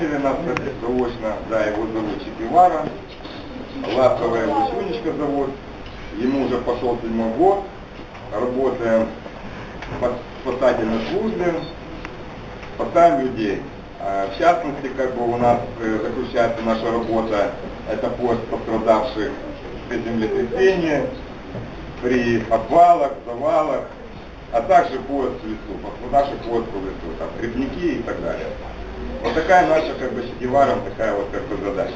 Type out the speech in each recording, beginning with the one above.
Приняли нас заочно, да, его зовут Чепивара, Ласковая его Сюнечка зовут, ему уже пошел седьмой год, работаем под спасательной службе, спасаем людей. А в частности, как бы у нас э, заключается наша работа, это пост пострадавших при землетрясении, при подвалах, завалах, а также пост в лесу, пострадавших пост в лесу, там, грибники и так далее. Вот такая наша, как бы, сидіваром, такая вот, как бы, задача.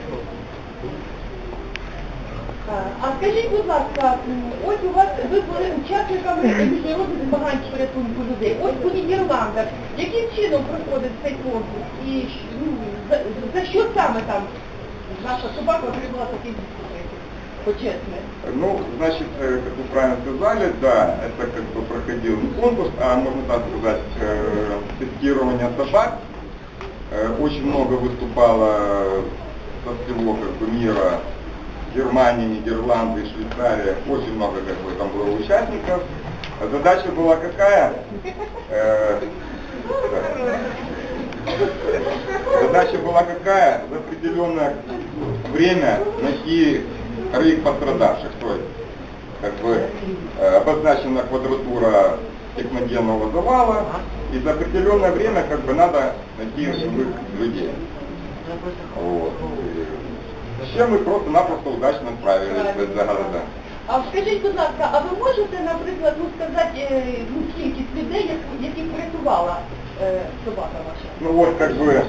А скажіть, будь ласка, м, ось у вас ви були учасниками міжнародних змагань з порятунку людей. Ось у Нідерландах. Яким чином проходить цей конкурс? І щ- ну, за, за що саме там наша собака отримала такий відповідь почесний? Ну, значит, э, как вы правильно сказали, да, это как бы проходил не конкурс, а можно так сказать, э, тестирование собак. Э, Очень много выступало со всего как бы мира, Германия, Нидерланды, Швейцария, очень много как бы там было участников. А Задача была какая? Э, да. Задача была какая? За определенное время найти троих пострадавших. То есть, как бы э, обозначена квадратура техногенного завала, и за определенное время как бы надо найти живых людей. Вот. И С чем мы просто-напросто удачно справились за города. А скажіть, будь ласка, а ви можете, наприклад, ну сказати, е, ну, кількість людей, як- яких врятувала е, собака ваша? Ну вот как бы,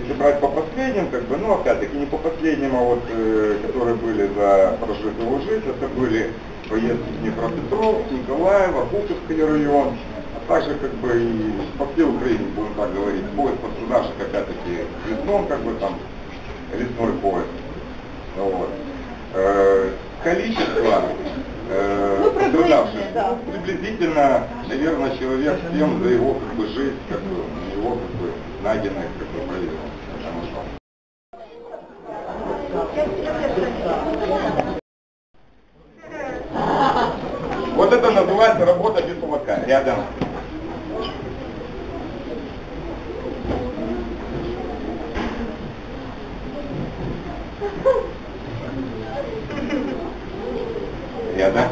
если брать по последним, как бы, ну опять-таки не по последним, а вот, э, которые были за прожитую жизнь, это были поездки в Днепропетровск, Николаево, Путовский район, а также как бы и по всей Украине, будем так говорить, поезд пострадавших опять-таки в лесном, как бы там, лесной поезд. Ну Вот. Э, Количество э, Ну, пострадавших, да. приблизительно, наверное, человек всем за его как бы жизнь, как бы, его как бы найденных как бы проявил. Потому что Вот это называется работа без поводка. Рядом. Рядом.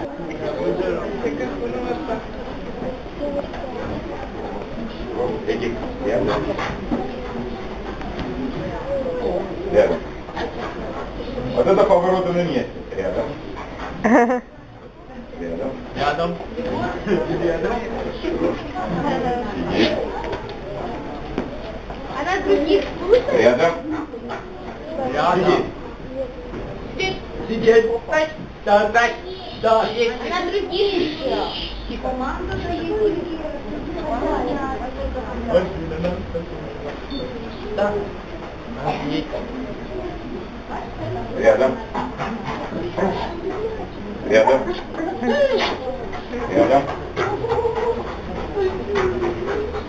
Эдик, рядом. Рядом. Вот это повороты на месте. Рядом. Рядом. Рядом. Сидеть. А на других слушаете? Рядом. Рядом. Сидеть. Сидеть. Да, да, да. А на других Команда Да. Сидеть. Рядом. Рядом. Рядом.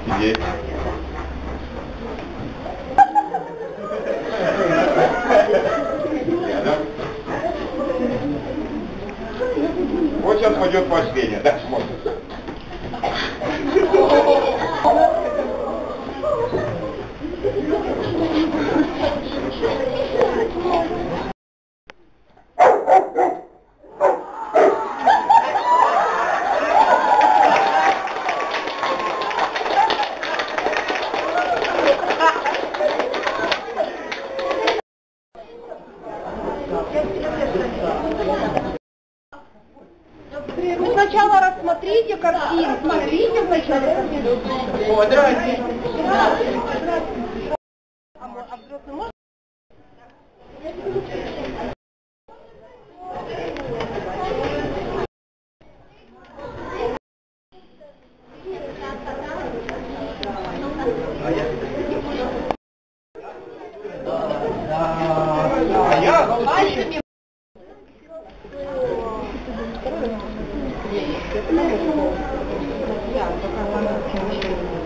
Сидеть. Сейчас пойдет поощрение. Да, можно. Картину. Смотрите сначала картину. О, здрасте. А 那个时候，我是在培养一个刚刚的同学。